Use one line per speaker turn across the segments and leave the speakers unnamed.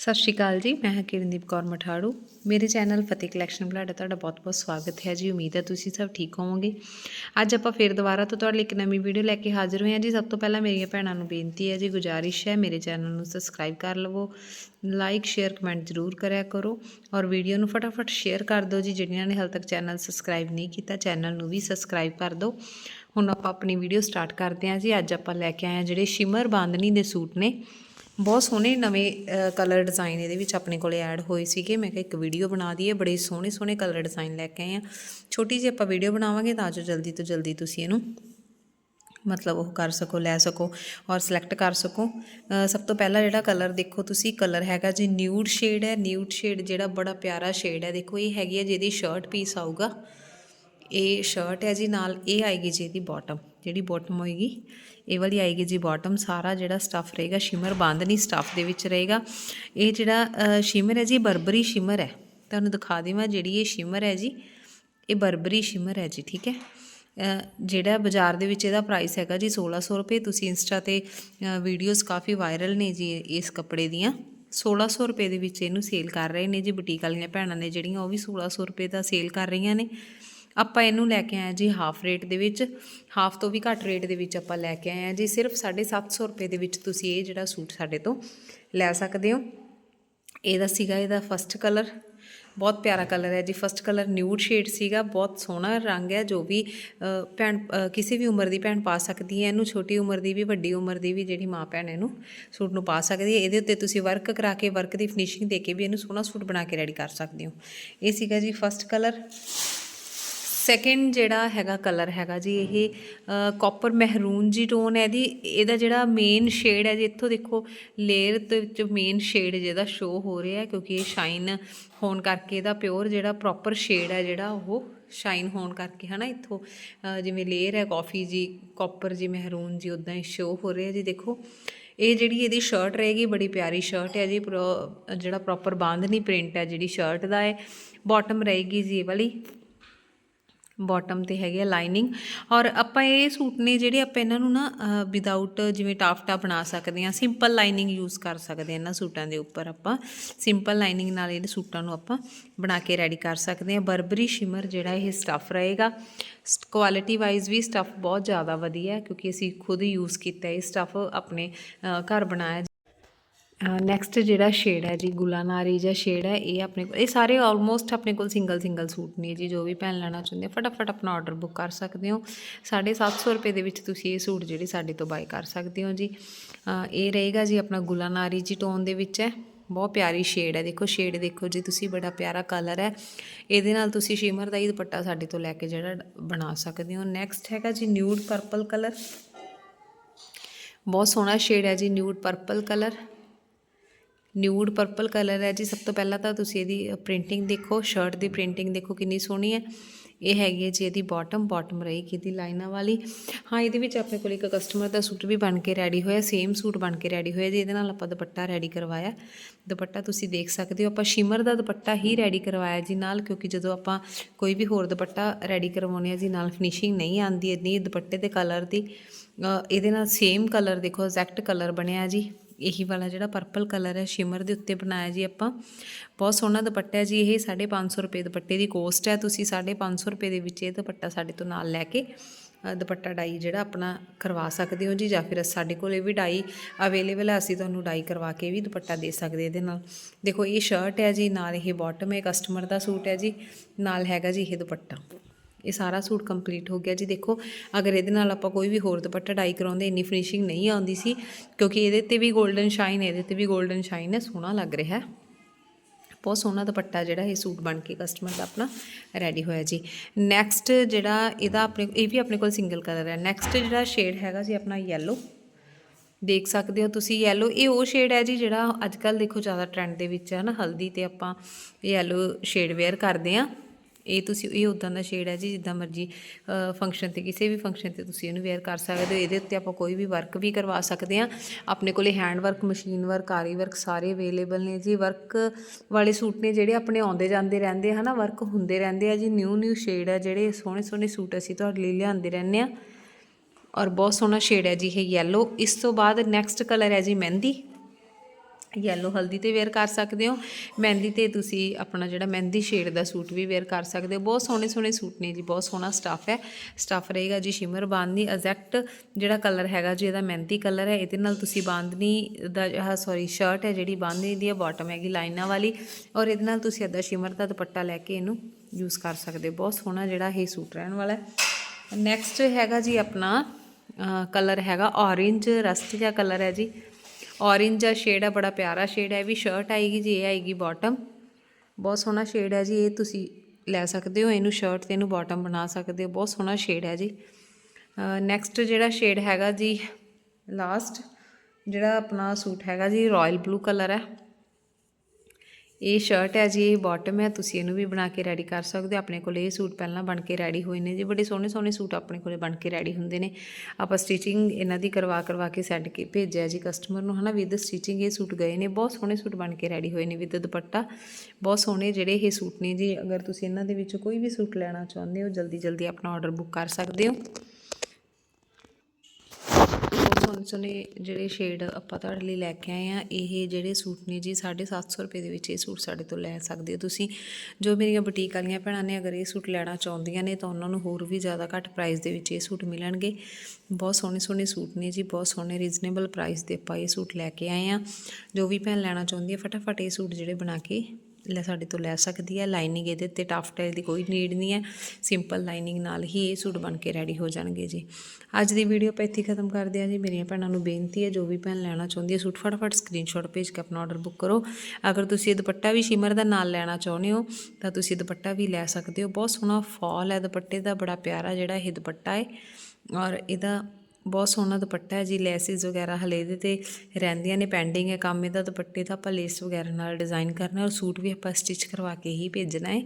ਸਤਿ ਸ਼੍ਰੀ ਅਕਾਲ ਜੀ, ਮੈਂ ਹਾਂ ਕਿਰਨਦੀਪ ਕੌਰ ਮਠਾੜੂ। ਮੇਰੇ ਚੈਨਲ ਫਤਿਹ ਕਲੈਕਸ਼ਨ ਬਲਾਡਾ ਤੁਹਾਡਾ ਬਹੁਤ-ਬਹੁਤ ਸਵਾਗਤ ਹੈ ਜੀ। ਉਮੀਦ ਹੈ ਤੁਸੀਂ ਸਭ ਠੀਕ ਹੋਵੋਗੇ। ਅੱਜ ਆਪਾਂ ਫਿਰ ਦੁਬਾਰਾ ਤੋਂ ਤੁਹਾਡੇ ਲਈ ਇੱਕ ਨਵੀਂ ਵੀਡੀਓ ਲੈ ਕੇ ਹਾਜ਼ਰ ਹੋਏ ਹਾਂ ਜੀ। ਸਭ ਤੋਂ ਪਹਿਲਾਂ ਮੇਰੀਆਂ ਭੈਣਾਂ ਨੂੰ ਬੇਨਤੀ ਹੈ ਜੀ, ਗੁਜ਼ਾਰਿਸ਼ ਹੈ, ਮੇਰੇ ਚੈਨਲ ਨੂੰ ਸਬਸਕ੍ਰਾਈਬ ਕਰ ਲਵੋ ਲਾਈਕ ਸ਼ੇਅਰ ਕਮੈਂਟ ਜ਼ਰੂਰ ਕਰਿਆ ਕਰੋ ਔਰ ਵੀਡੀਓ ਨੂੰ ਫਟਾਫਟ ਸ਼ੇਅਰ ਕਰ ਦਿਓ ਜੀ। ਜਿਹੜੀਆਂ ਨੇ ਹਾਲ ਤੱਕ ਚੈਨਲ ਸਬਸਕ੍ਰਾਈਬ ਨਹੀਂ ਕੀਤਾ, ਚੈਨਲ ਨੂੰ ਵੀ ਸਬਸਕ੍ਰਾਈਬ ਕਰ ਦਿਓ। ਹੁਣ ਆਪਾਂ ਆਪਣੀ ਵੀਡੀਓ ਸਟਾਰਟ ਕਰਦੇ ਹਾਂ ਜੀ। ਅੱਜ ਆਪਾਂ ਲੈ ਕੇ ਆਏ ਹਾਂ ਜਿਹੜੇ ਸ਼ਿਮਰ ਬਾਂਦਨੀ ਦੇ ਸੂਟ ਨੇ। ਬਹੁਤ ਸੋਹਣੇ ਨਵੇਂ ਕਲਰ ਡਿਜ਼ਾਈਨ ਇਹਦੇ ਵਿੱਚ ਆਪਣੇ ਕੋਲੇ ਐਡ ਹੋਏ ਸੀਗੇ। ਮੈਂ ਕਿਹਾ ਇੱਕ ਵੀਡੀਓ ਬਣਾ ਦਈਏ, ਬੜੇ ਸੋਹਣੇ ਸੋਹਣੇ ਕਲਰ ਡਿਜ਼ਾਈਨ ਲੈ ਕੇ ਆਏ ਆ ਛੋਟੀ ਜਿਹੀ ਆਪਾਂ ਵੀਡੀਓ ਬਣਾਵਾਂਗੇ ਤਾਂ ਜੋ ਜਲਦੀ ਤੋਂ ਜਲਦੀ ਤੁਸੀਂ ਇਹਨੂੰ ਮਤਲਬ ਉਹ ਕਰ ਸਕੋ, ਲੈ ਸਕੋ ਔਰ ਸਿਲੈਕਟ ਕਰ ਸਕੋ। ਸਭ ਤੋਂ ਪਹਿਲਾਂ ਜਿਹੜਾ ਕਲਰ ਦੇਖੋ ਤੁਸੀਂ ਕਲਰ ਹੈਗਾ ਜੀ ਨਿਊਡ ਸ਼ੇਡ ਹੈ। ਨਿਊਡ ਸ਼ੇਡ ਜਿਹੜਾ ਬੜਾ ਪਿਆਰਾ ਸ਼ੇਡ ਹੈ। ਦੇਖੋ, ਇਹ ਹੈਗੀ ਹੈ ਜਿਹਦੀ ਸ਼ਰਟ ਪੀਸ ਆਊਗਾ। ਇਹ ਸ਼ਰਟ ਹੈ ਜੀ, ਨਾਲ ਇਹ ਆਏਗੀ ਜੀ ਇਹਦੀ ਬਾਟਮ ਜਿਹੜੀ ਬਾਟਮ ਹੋਏਗੀ, ਇਹ ਵਾਲੀ ਆਏਗੀ ਜੀ ਬਾਟਮ ਸਾਰਾ ਜਿਹੜਾ ਸਟਫ ਰਹੇਗਾ ਸ਼ਿਮਰ ਬਾਂਦਨੀ ਸਟਫ ਦੇ ਵਿੱਚ ਰਹੇਗਾ। ਇਹ ਜਿਹੜਾ ਸ਼ਿਮਰ ਹੈ ਜੀ ਬਰਬਰੀ ਸ਼ਿਮਰ ਹੈ। ਤੁਹਾਨੂੰ ਦਿਖਾ ਦੇਵਾਂ ਜਿਹੜੀ ਇਹ ਸ਼ਿਮਰ ਹੈ ਜੀ, ਇਹ ਬਰਬਰੀ ਸ਼ਿਮਰ ਹੈ ਜੀ, ਠੀਕ ਹੈ? ਜਿਹੜਾ ਬਾਜ਼ਾਰ ਦੇ ਵਿੱਚ ਇਹਦਾ ਪ੍ਰਾਈਸ ਹੈਗਾ ਜੀ 1600 ਰੁਪਏ, ਤੁਸੀਂ ਇੰਸਟਾ ਤੇ ਵੀਡੀਓਜ਼ ਕਾਫੀ ਵਾਇਰਲ ਨੇ ਜੀ ਇਸ ਕੱਪੜੇ ਦੀਆਂ। 1600 ਰੁਪਏ ਦੇ ਵਿੱਚ ਇਹਨੂੰ ਸੇਲ ਕਰ ਰਹੇ ਨੇ ਜੀ, ਬੁਟੀਕ ਵਾਲੀਆਂ ਭੈਣਾਂ ਨੇ ਜਿਹੜੀਆਂ, ਉਹ ਵੀ 1600 ਰੁਪਏ ਦਾ ਸੇਲ ਕਰ ਰਹੀਆਂ ਨੇ। ਆਪਾਂ ਇਹਨੂੰ ਲੈ ਕੇ ਆਏ ਜੀ ਹਾਫ ਰੇਟ ਦੇ ਵਿੱਚ। ਹਾਫ ਤੋਂ ਵੀ ਘੱਟ ਰੇਟ ਦੇ ਵਿੱਚ ਆਪਾਂ ਲੈ ਕੇ ਆਏ ਆ ਜੀ। ਸਿਰਫ 750 ਰੁਪਏ ਦੇ ਵਿੱਚ ਤੁਸੀਂ ਇਹ ਜਿਹੜਾ ਸੂਟ ਸਾਡੇ ਤੋਂ ਲੈ ਸਕਦੇ ਹੋ। ਇਹਦਾ ਸੀਗਾ ਇਹਦਾ ਫਸਟ ਕਲਰ ਬਹੁਤ ਪਿਆਰਾ ਕਲਰ ਹੈ ਜੀ। ਫਸਟ ਕਲਰ ਨਿਊਡ ਸ਼ੇਡ ਸੀਗਾ। ਬਹੁਤ ਸੋਹਣਾ ਰੰਗ ਹੈ। ਜੋ ਵੀ ਭੈਣ ਕਿਸੇ ਵੀ ਉਮਰ ਦੀ ਭੈਣ ਪਾ ਸਕਦੀ ਹੈ। ਇਹਨੂੰ ਛੋਟੀ ਉਮਰ ਦੀ ਵੀ, ਵੱਡੀ ਉਮਰ ਦੀ ਵੀ ਜਿਹੜੀ ਮਾਂ ਭੈਣ ਇਹਨੂੰ ਸੂਟ ਨੂੰ ਪਾ ਸਕਦੀ ਹੈ। ਇਹਦੇ ਉੱਤੇ ਤੁਸੀਂ ਵਰਕ ਕਰਾ ਕੇ ਵਰਕ ਦੀ ਫਿਨਿਸ਼ਿੰਗ ਦੇ ਕੇ ਵੀ ਇਹਨੂੰ ਸੋਹਣਾ ਸੂਟ ਬਣਾ ਕੇ ਰੈਡੀ ਕਰ ਸਕਦੇ ਹੋ। ਇਹ ਸੀਗਾ ਜੀ ਫਸਟ ਕਲਰ ਸੈਕਿੰਡ ਜਿਹੜਾ ਹੈਗਾ ਕਲਰ ਹੈਗਾ ਜੀ, ਇਹ ਕਾਪਰ ਮਹਿਰੂਨ ਜੀ ਟੋਨ ਹੈ ਦੀ ਇਹਦਾ ਜਿਹੜਾ ਮੇਨ ਸ਼ੇਡ ਹੈ ਜੀ, ਇੱਥੋਂ ਦੇਖੋ ਲੇਅਰ ਦੇ ਵਿੱਚ ਮੇਨ ਸ਼ੇਡ ਜਿਹਦਾ ਸ਼ੋ ਹੋ ਰਿਹਾ ਕਿਉਂਕਿ ਇਹ ਸ਼ਾਈਨ ਹੋਣ ਕਰਕੇ ਇਹਦਾ ਪਿਓਰ ਜਿਹੜਾ ਪ੍ਰੋਪਰ ਸ਼ੇਡ ਹੈ ਜਿਹੜਾ, ਉਹ ਸ਼ਾਈਨ ਹੋਣ ਕਰਕੇ ਹਨਾ ਇੱਥੋਂ। ਜਿਵੇਂ ਲੇਅਰ ਹੈ ਕਾਫੀ ਜੀ ਕਾਪਰ ਜੀ ਮਹਿਰੂਨ ਜੀ ਉਦਾਂ ਹੀ ਸ਼ੋ ਹੋ ਰਿਹਾ ਜੀ, ਦੇਖੋ। ਇਹ ਜਿਹੜੀ ਇਹਦੀ ਸ਼ਰਟ ਰਹੇਗੀ, ਬੜੀ ਪਿਆਰੀ ਸ਼ਰਟ ਹੈ ਜੀ, ਪ੍ਰੋ- ਜਿਹੜਾ ਪ੍ਰੋਪਰ ਬਾਂਧਨੀ ਪ੍ਰਿੰਟ ਹੈ, ਜਿਹੜੀ ਸ਼ਰਟ ਦਾ ਹੈ ਬਾਟਮ ਰਹੇਗੀ ਜੀ ਇਹ ਵਾਲੀ। ਬਾਟਮ ਤੇ ਹੈਗੇ ਆ ਲਾਈਨਿੰਗ ਔਰ ਆਪਾਂ ਇਹ ਸੂਟ ਨੇ ਜਿਹੜੇ ਆਪਾਂ ਇਹਨਾਂ ਨੂੰ ਨਾ ਵਿਦਆਊਟ ਜਿਵੇਂ ਟਾਫਟਾ ਬਣਾ ਸਕਦੇ ਹਾਂ ਸਿੰਪਲ ਲਾਈਨਿੰਗ ਯੂਜ਼ ਕਰ ਸਕਦੇ ਹਾਂ ਇਹਨਾਂ ਸੂਟਾਂ ਦੇ ਉੱਪਰ ਆਪਾਂ। ਸਿੰਪਲ ਲਾਈਨਿੰਗ ਨਾਲ ਇਹ ਸੂਟਾਂ ਨੂੰ ਆਪਾਂ ਬਣਾ ਕੇ ਰੈਡੀ ਕਰ ਸਕਦੇ ਹਾਂ। ਬਰਬਰੀ ਸ਼ਿਮਰ ਜਿਹੜਾ ਇਹ ਸਟਫ ਰਹੇਗਾ। ਕੁਆਲਿਟੀ ਵਾਈਜ਼ ਵੀ ਸਟਫ ਬਹੁਤ ਜ਼ਿਆਦਾ ਵਧੀਆ ਕਿਉਂਕਿ ਅਸੀਂ ਖੁਦ ਯੂਜ਼ ਕੀਤਾ ਇਹ ਸਟਫ ਆਪਣੇ ਘਰ ਬਣਾਇਆ ਨੈਕਸਟ ਜਿਹੜਾ ਸ਼ੇਡ ਹੈ ਜੀ, ਗੁਲਾਨਾਰੀ ਜਾਂ ਸ਼ੇਡ ਹੈ, ਇਹ ਆਪਣੇ ਕੋਲ ਇਹ ਸਾਰੇ ਆਲਮੋਸਟ ਆਪਣੇ ਕੋਲ ਸਿੰਗਲ ਸਿੰਗਲ ਸੂਟ ਨੇ ਜੀ, ਜੋ ਵੀ ਭੈਣ ਲੈਣਾ ਚਾਹੁੰਦੇ ਆ ਫਟਾਫਟ ਆਪਣਾ ਆਰਡਰ ਬੁੱਕ ਕਰ ਸਕਦੇ ਹੋ। 750 ਰੁਪਏ ਦੇ ਵਿੱਚ ਤੁਸੀਂ ਇਹ ਸੂਟ ਜਿਹੜੇ ਸਾਡੇ ਤੋਂ ਬਾਈ ਕਰ ਸਕਦੇ ਹੋ ਜੀ। ਇਹ ਰਹੇਗਾ ਜੀ ਆਪਣਾ ਗੁਲਾਨਾਰੀ ਜੀ ਟੋਨ ਦੇ ਵਿੱਚ ਹੈ। ਬਹੁਤ ਪਿਆਰੀ ਸ਼ੇਡ ਹੈ। ਦੇਖੋ ਸ਼ੇਡ ਦੇਖੋ ਜੀ, ਤੁਸੀਂ ਬੜਾ ਪਿਆਰਾ ਕਲਰ ਹੈ। ਇਹਦੇ ਨਾਲ ਤੁਸੀਂ ਸ਼ਿਮਰ ਦਾ ਹੀ ਦੁਪੱਟਾ ਸਾਡੇ ਤੋਂ ਲੈ ਕੇ ਜਿਹੜਾ ਬਣਾ ਸਕਦੇ ਹੋ। ਨੈਕਸਟ ਹੈਗਾ ਜੀ ਨਿਊਡ ਪਰਪਲ ਕਲਰ ਬਹੁਤ ਸੋਹਣਾ ਸ਼ੇਡ ਹੈ ਜੀ nude purple colour nude purple colour ਹੈ ਜੀ। ਸਭ ਤੋਂ ਪਹਿਲਾਂ ਤਾਂ ਤੁਸੀਂ ਇਹਦੀ ਪ੍ਰਿੰਟਿੰਗ ਦੇਖੋ। ਸ਼ਰਟ ਦੀ ਪ੍ਰਿੰਟਿੰਗ ਦੇਖੋ, ਕਿੰਨੀ ਸੋਹਣੀ ਹੈ। ਇਹ ਹੈਗੀ ਹੈ ਜੀ ਇਹਦੀ ਬਾਟਮ ਬਾਟਮ ਰਹੇਗੀ ਇਹਦੀ ਲਾਈਨਾਂ ਵਾਲੀ। ਹਾਂ, ਇਹਦੇ ਵਿੱਚ ਆਪਣੇ ਕੋਲ ਇੱਕ ਕਸਟਮਰ ਦਾ ਸੂਟ ਵੀ ਬਣ ਕੇ ਰੈਡੀ ਹੋਇਆ। ਸੇਮ ਸੂਟ ਬਣ ਕੇ ਰੈਡੀ ਹੋਇਆ ਜੀ। ਇਹਦੇ ਨਾਲ ਆਪਾਂ ਦੁਪੱਟਾ ਰੈਡੀ ਕਰਵਾਇਆ। ਦੁਪੱਟਾ ਤੁਸੀਂ ਦੇਖ ਸਕਦੇ ਹੋ। ਆਪਾਂ ਸ਼ਿਮਰ ਦਾ ਦੁਪੱਟਾ ਹੀ ਰੈਡੀ ਕਰਵਾਇਆ ਜੀ ਨਾਲ, ਕਿਉਂਕਿ ਜਦੋਂ ਆਪਾਂ ਕੋਈ ਵੀ ਹੋਰ ਦੁਪੱਟਾ ਰੈਡੀ ਕਰਵਾਉਂਦੇ ਆ ਜੀ, ਨਾਲ ਫਿਨਿਸ਼ਿੰਗ ਨਹੀਂ ਆਉਂਦੀ, ਇੰਨੀ ਦੁਪੱਟੇ ਦੇ ਕਲਰ ਦੀ। ਇਹਦੇ ਨਾਲ ਸੇਮ ਕਲਰ ਦੇਖੋ ਐਗਜ਼ੈਕਟ ਕਲਰ ਬਣਿਆ ਜੀ। ਇਹੀ ਵਾਲਾ ਜਿਹੜਾ ਪਰਪਲ ਕਲਰ ਹੈ ਸ਼ਿਮਰ ਦੇ ਉੱਤੇ ਬਣਾਇਆ ਜੀ ਆਪਾਂ। ਬਹੁਤ ਸੋਹਣਾ ਦੁਪੱਟਾ ਹੈ ਜੀ ਇਹ 550 ਰੁਪਏ ਦੁਪੱਟੇ ਦੀ ਕੋਸਟ ਹੈ। ਤੁਸੀਂ 550 ਰੁਪਏ ਦੇ ਵਿੱਚ ਇਹ ਦੁਪੱਟਾ ਸਾਡੇ ਤੋਂ ਨਾਲ ਲੈ ਕੇ ਦੁਪੱਟਾ ਡਾਈ ਜਿਹੜਾ ਆਪਣਾ ਕਰਵਾ ਸਕਦੇ ਹੋ ਜੀ, ਜਾਂ ਫਿਰ ਸਾਡੇ ਕੋਲ ਇਹ ਵੀ ਡਾਈ ਅਵੇਲੇਬਲ ਹੈ। ਅਸੀਂ ਤੁਹਾਨੂੰ ਡਾਈ ਕਰਵਾ ਕੇ ਵੀ ਦੁਪੱਟਾ ਦੇ ਸਕਦੇ ਇਹਦੇ ਨਾਲ। ਦੇਖੋ, ਇਹ ਸ਼ਰਟ ਹੈ ਜੀ, ਨਾਲ ਇਹ ਬਾਟਮ ਹੈ ਕਸਟਮਰ ਦਾ ਸੂਟ ਹੈ ਜੀ, ਨਾਲ ਹੈਗਾ ਜੀ ਇਹ ਦੁਪੱਟਾ। ਇਹ ਸਾਰਾ ਸੂਟ ਕੰਪਲੀਟ ਹੋ ਗਿਆ ਜੀ। ਦੇਖੋ, ਅਗਰ ਇਹਦੇ ਨਾਲ ਆਪਾਂ ਕੋਈ ਵੀ ਹੋਰ ਦੁਪੱਟਾ ਡਾਈ ਕਰਾਉਂਦੇ, ਇੰਨੀ ਫਿਨਿਸ਼ਿੰਗ ਨਹੀਂ ਆਉਂਦੀ ਸੀ, ਕਿਉਂਕਿ ਇਹਦੇ ਤੇ ਵੀ 골ਡਨ ਸ਼ਾਈਨ ਇਹਦੇ ਤੇ ਵੀ 골ਡਨ ਸ਼ਾਈਨ ਹੈ, ਸੋਹਣਾ ਲੱਗ ਰਿਹਾ ਹੈ। ਬਹੁਤ ਸੋਹਣਾ ਦੁਪੱਟਾ ਜਿਹੜਾ ਇਹ ਸੂਟ ਬਣ ਕੇ ਕਸਟਮਰ ਦਾ ਆਪਣਾ ਰੈਡੀ ਹੋਇਆ ਜੀ। ਨੈਕਸਟ ਜਿਹੜਾ ਇਹਦਾ ਆਪਣੇ, ਇਹ ਵੀ ਆਪਣੇ ਕੋਲ ਸਿੰਗਲ ਕਲਰ ਹੈ। ਨੈਕਸਟ ਜਿਹੜਾ ਸ਼ੇਡ ਹੈਗਾ ਜੀ, ਆਪਣਾ ਯੈਲੋ ਦੇਖ ਸਕਦੇ ਹੋ ਤੁਸੀਂ ਯੈਲੋ ਇਹ ਉਹ ਸ਼ੇਡ ਹੈ ਜੀ ਜਿਹੜਾ ਅੱਜ ਕੱਲ ਦੇਖੋ ਜ਼ਿਆਦਾ ਟ੍ਰੈਂਡ ਦੇ ਵਿੱਚ ਹੈ ਨਾ। ਹਲਦੀ ਤੇ ਆਪਾਂ ਯੈਲੋ ਸ਼ੇਡ ਵੇਅਰ ਕਰਦੇ ਆ ਇਹ ਤੁਸੀਂ, ਇਹ ਉਦਾਂ ਦਾ ਸ਼ੇਡ ਹੈ ਜੀ, ਜਿੱਦਾਂ ਮਰਜ਼ੀ ਫੰਕਸ਼ਨ ਤੇ, ਕਿਸੇ ਵੀ ਫੰਕਸ਼ਨ ਤੇ ਤੁਸੀਂ ਇਹਨੂੰ ਵੇਅਰ ਕਰ ਸਕਦੇ ਹੋ। ਇਹਦੇ ਉੱਤੇ ਆਪਾਂ ਕੋਈ ਵੀ ਵਰਕ ਵੀ ਕਰਵਾ ਸਕਦੇ ਆ ਆਪਣੇ ਕੋਲੇ ਹੈਂਡ ਵਰਕ ਮਸ਼ੀਨ ਵਰਕ ਆਰੀ ਵਰਕ ਸਾਰੇ ਅਵੇਲੇਬਲ ਨੇ ਜੀ। ਵਰਕ ਵਾਲੇ ਸੂਟ ਨੇ ਜਿਹੜੇ ਆਪਣੇ ਆਉਂਦੇ ਜਾਂਦੇ ਰਹਿੰਦੇ ਹਨਾ? ਵਰਕ ਹੁੰਦੇ ਰਹਿੰਦੇ ਆ ਜੀ। ਨਿਊ ਨਿਊ ਸ਼ੇਡ ਹੈ ਜਿਹੜੇ ਸੋਹਣੇ ਸੋਹਣੇ ਸੂਟ ਅਸੀਂ ਤੁਹਾਡੇ ਲਈ ਲਿਆਂਦੇ ਰਹਿੰਦੇ ਆ ਔਰ ਬਹੁਤ ਸੋਹਣਾ ਸ਼ੇਡ ਹੈ ਜੀ, ਇਹ ਯੈਲੋ ਇਸ ਤੋਂ ਬਾਅਦ ਨੈਕਸਟ ਕਲਰ ਹੈ ਜੀ, ਮਹਿੰਦੀ। ਯੈਲੋ ਹਲਦੀ ਤੇ ਵੇਅਰ ਕਰ ਸਕਦੇ ਹੋ। ਮਹਿੰਦੀ ਤੇ ਤੁਸੀਂ ਆਪਣਾ ਜਿਹੜਾ ਮਹਿੰਦੀ ਸ਼ੇਡ ਦਾ ਸੂਟ ਵੀ ਵੇਅਰ ਕਰ ਸਕਦੇ ਹੋ। ਬਹੁਤ ਸੋਹਣੇ ਸੋਹਣੇ ਸੂਟ ਨੇ ਜੀ, ਬਹੁਤ ਸੋਹਣਾ ਸਟੱਫ ਹੈ। ਸਟੱਫ ਰਹੇਗਾ ਜੀ ਸ਼ਿਮਰ ਬਾਂਦਨੀ ਐਗਜ਼ੈਕਟ ਜਿਹੜਾ ਕਲਰ ਹੈਗਾ ਜੀ, ਇਹਦਾ ਮਹਿੰਦੀ ਕਲਰ ਹੈ। ਇਹਦੇ ਨਾਲ ਤੁਸੀਂ ਬਾਂਦਨੀ ਦਾ, ਆਹ ਸੌਰੀ ਸ਼ਰਟ ਹੈ ਜਿਹੜੀ ਬਾਂਦਨੀ ਦੀ ਹੈ ਬਾਟਮ ਹੈਗੀ ਲਾਈਨਾਂ ਵਾਲੀ। ਔਰ ਇਹਦੇ ਨਾਲ ਤੁਸੀਂ ਅੱਦਾ ਸ਼ਿਮਰ ਦਾ ਦੁਪੱਟਾ ਲੈ ਕੇ ਇਹਨੂੰ ਯੂਜ਼ ਕਰ ਸਕਦੇ ਹੋ। ਬਹੁਤ ਸੋਹਣਾ ਜਿਹੜਾ ਇਹ ਸੂਟ ਰਹਿਣ ਵਾਲਾ ਹੈ। ਨੈਕਸਟ ਹੈਗਾ ਜੀ ਆਪਣਾ ਕਲਰ ਹੈਗਾ ਔਰੇਂਜ ਰਸਟ ਜਿਹਾ ਕਲਰ ਹੈ ਜੀ। ਔਰੇਂਜ ਦਾ ਸ਼ੇਡ ਹੈ ਬੜਾ ਪਿਆਰਾ ਸ਼ੇਡ ਹੈ ਇਹ ਵੀ ਸ਼ਰਟ ਆਏਗੀ ਜੀ, ਇਹ ਆਏਗੀ ਬਾਟਮ ਬਹੁਤ ਸੋਹਣਾ ਸ਼ੇਡ ਹੈ ਜੀ, ਇਹ ਤੁਸੀਂ ਲੈ ਸਕਦੇ ਹੋ, ਇਹਨੂੰ ਸ਼ਰਟ ਤੇ ਇਹਨੂੰ ਬਾਟਮ ਬਣਾ ਸਕਦੇ ਹੋ, ਬਹੁਤ ਸੋਹਣਾ ਸ਼ੇਡ ਹੈ ਜੀ। ਨੈਕਸਟ ਜਿਹੜਾ ਸ਼ੇਡ ਹੈਗਾ ਜੀ ਲਾਸਟ ਜਿਹੜਾ ਆਪਣਾ ਸੂਟ ਹੈਗਾ ਜੀ ਰਾਇਲ ਬਲੂ ਕਲਰ ਹੈ ਇਹ ਸ਼ਰਟ ਹੈ ਜੀ, ਇਹ ਬਾਟਮ ਹੈ, ਤੁਸੀਂ ਇਹਨੂੰ ਵੀ ਬਣਾ ਕੇ ਰੈਡੀ ਕਰ ਸਕਦੇ ਹੋ। ਆਪਣੇ ਕੋਲ ਇਹ ਸੂਟ ਪਹਿਲਾਂ ਬਣ ਕੇ ਰੈਡੀ ਹੋਏ ਨੇ ਜੀ। ਬੜੇ ਸੋਹਣੇ ਸੋਹਣੇ ਸੂਟ ਆਪਣੇ ਕੋਲੇ ਬਣ ਕੇ ਰੈਡੀ ਹੁੰਦੇ ਨੇ। ਆਪਾਂ ਸਟਿਚਿੰਗ ਇਹਨਾਂ ਦੀ ਕਰਵਾ ਕਰਵਾ ਕੇ ਸੈੱਡ ਕੇ ਭੇਜਿਆ ਜੀ ਕਸਟਮਰ ਨੂੰ, ਹਨਾ? ਵਿਦ ਸਟਿਚਿੰਗ ਇਹ ਸੂਟ ਗਏ ਨੇ। ਬਹੁਤ ਸੋਹਣੇ ਸੂਟ ਬਣ ਕੇ ਰੈਡੀ ਹੋਏ ਨੇ ਵਿਦ ਦੁਪੱਟਾ। ਬਹੁਤ ਸੋਹਣੇ ਜਿਹੜੇ ਇਹ ਸੂਟ ਨੇ ਜੀ। ਅਗਰ ਤੁਸੀਂ ਇਹਨਾਂ ਦੇ ਵਿੱਚੋਂ ਕੋਈ ਵੀ ਸੂਟ ਲੈਣਾ ਚਾਹੁੰਦੇ ਹੋ ਜਲਦੀ ਜਲਦੀ ਆਪਣਾ ਆਰਡਰ ਬੁੱਕ ਕਰ ਸਕਦੇ ਹੋ। ਸੋਹਣੇ ਸੋਹਣੇ ਜਿਹੜੇ ਸ਼ੇਡ ਆਪਾਂ ਤੁਹਾਡੇ ਲਈ ਲੈ ਕੇ ਆਏ ਆ ਇਹ ਜਿਹੜੇ ਸੂਟ ਨੇ ਜੀ 750 ਰੁਪਏ ਦੇ ਵਿੱਚ ਇਹ ਸੂਟ ਸਾਡੇ ਤੋਂ ਲੈ ਸਕਦੇ ਹੋ ਤੁਸੀਂ। ਜੋ ਮੇਰੀਆਂ ਬੁਟੀਕ ਵਾਲੀਆਂ ਭੈਣਾਂ ਨੇ ਅਗਰ ਇਹ ਸੂਟ ਲੈਣਾ ਚਾਹੁੰਦੀਆਂ ਨੇ ਤਾਂ ਉਹਨਾਂ ਨੂੰ ਹੋਰ ਵੀ ਜ਼ਿਆਦਾ ਘੱਟ ਪ੍ਰਾਈਸ ਦੇ ਵਿੱਚ ਇਹ ਸੂਟ ਮਿਲਣਗੇ। ਬਹੁਤ ਸੋਹਣੇ ਸੋਹਣੇ ਸੂਟ ਨੇ ਜੀ, ਬਹੁਤ ਸੋਹਣੇ ਰੀਜ਼ਨੇਬਲ ਪ੍ਰਾਈਸ ਦੇ ਆਪਾਂ ਇਹ ਸੂਟ ਲੈ ਕੇ ਆਏ ਆ ਜੋ ਵੀ ਭੈਣ ਲੈਣਾ ਚਾਹੁੰਦੀ ਹੈ, ਫਟਾਫਟ ਇਹ ਸੂਟ ਜਿਹੜੇ ਬਣਾ ਕੇ ਲੈ ਸਾਡੇ ਤੋਂ ਲੈ ਸਕਦੀ ਹੈ। ਲਾਈਨਿੰਗ ਇਹਦੇ ਉੱਤੇ ਟਫ ਟਾਈਲ ਦੀ ਕੋਈ ਨੀਡ ਨਹੀਂ ਹੈ। ਸਿੰਪਲ ਲਾਈਨਿੰਗ ਨਾਲ ਹੀ ਇਹ ਸੂਟ ਬਣ ਕੇ ਰੈਡੀ ਹੋ ਜਾਣਗੇ ਜੀ। ਅੱਜ ਦੀ ਵੀਡੀਓ ਆਪਾਂ ਇੱਥੇ ਖਤਮ ਕਰਦੇ ਹਾਂ ਜੀ। ਮੇਰੀਆਂ ਭੈਣਾਂ ਨੂੰ ਬੇਨਤੀ ਹੈ, ਜੋ ਵੀ ਭੈਣ ਲੈਣਾ ਚਾਹੁੰਦੀ ਹੈ ਸੂਟ, ਫਟਾਫਟ ਸਕਰੀਨਸ਼ਾਟ ਭੇਜ ਕੇ ਆਪਣਾ ਆਰਡਰ ਬੁੱਕ ਕਰੋ। ਅਗਰ ਤੁਸੀਂ ਇਹ ਦੁਪੱਟਾ ਵੀ ਸ਼ਿਮਰ ਦਾ ਨਾਲ ਲੈਣਾ ਚਾਹੁੰਦੇ ਹੋ, ਤਾਂ ਤੁਸੀਂ ਦੁਪੱਟਾ ਵੀ ਲੈ ਸਕਦੇ ਹੋ। ਬਹੁਤ ਸੋਹਣਾ ਫਾਲ ਹੈ ਦੁਪੱਟੇ ਦਾ, ਬੜਾ ਪਿਆਰਾ ਜਿਹੜਾ ਇਹ ਦੁਪੱਟਾ ਹੈ। ਔਰ ਇਹਦਾ ਬਹੁਤ ਸੋਹਣਾ ਦੁਪੱਟਾ ਹੈ ਜੀ, ਲੈਸਿਸ ਵਗੈਰਾ ਹਲੇ ਇਹਦੇ ਤੇ ਰਹਿੰਦੀਆਂ ਨੇ ਪੈਂਡਿੰਗ ਹੈ ਕੰਮ ਇਹਦਾ ਦੁਪੱਟੇ ਦਾ, ਆਪਾਂ ਲੇਸ ਵਗੈਰਾ ਨਾਲ ਡਿਜ਼ਾਈਨ ਕਰਨਾ ਔਰ ਸੂਟ ਵੀ ਆਪਾਂ ਸਟਿਚ ਕਰਵਾ ਕੇ ਹੀ ਭੇਜਣਾ ਹੈ।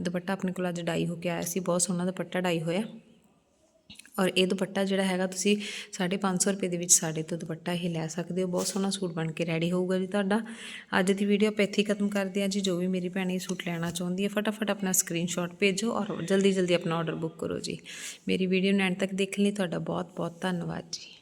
ਦੁਪੱਟਾ ਆਪਣੇ ਕੋਲ ਅੱਜ ਡਾਈ ਹੋ ਕੇ ਆਇਆ ਸੀ, ਬਹੁਤ ਸੋਹਣਾ ਦੁਪੱਟਾ ਡਾਈ ਹੋਇਆ। ਔਰ ਇਹ ਦੁਪੱਟਾ ਜਿਹੜਾ ਹੈਗਾ, ਤੁਸੀਂ 550 ਰੁਪਏ ਦੇ ਵਿੱਚ ਸਾਡੇ ਤੋਂ ਦੁਪੱਟਾ ਇਹ ਲੈ ਸਕਦੇ ਹੋ। ਬਹੁਤ ਸੋਹਣਾ ਸੂਟ ਬਣ ਕੇ ਰੈਡੀ ਹੋਊਗਾ ਜੀ ਤੁਹਾਡਾ। ਅੱਜ ਦੀ ਵੀਡੀਓ ਆਪਾਂ ਇੱਥੇ ਹੀ ਖਤਮ ਕਰਦੇ ਹਾਂ ਜੀ। ਜੋ ਵੀ ਮੇਰੀ ਭੈਣ ਇਹ ਸੂਟ ਲੈਣਾ ਚਾਹੁੰਦੀ ਹੈ, ਫਟਾਫਟ ਆਪਣਾ ਸਕਰੀਨਸ਼ਾਟ ਭੇਜੋ ਔਰ ਜਲਦੀ ਜਲਦੀ ਆਪਣਾ ਆਰਡਰ ਬੁੱਕ ਕਰੋ ਜੀ। ਮੇਰੀ ਵੀਡੀਓ ਨੂੰ ਐਂਡ ਤੱਕ ਦੇਖਣ ਲਈ ਤੁਹਾਡਾ ਬਹੁਤ ਬਹੁਤ ਧੰਨਵਾਦ ਜੀ।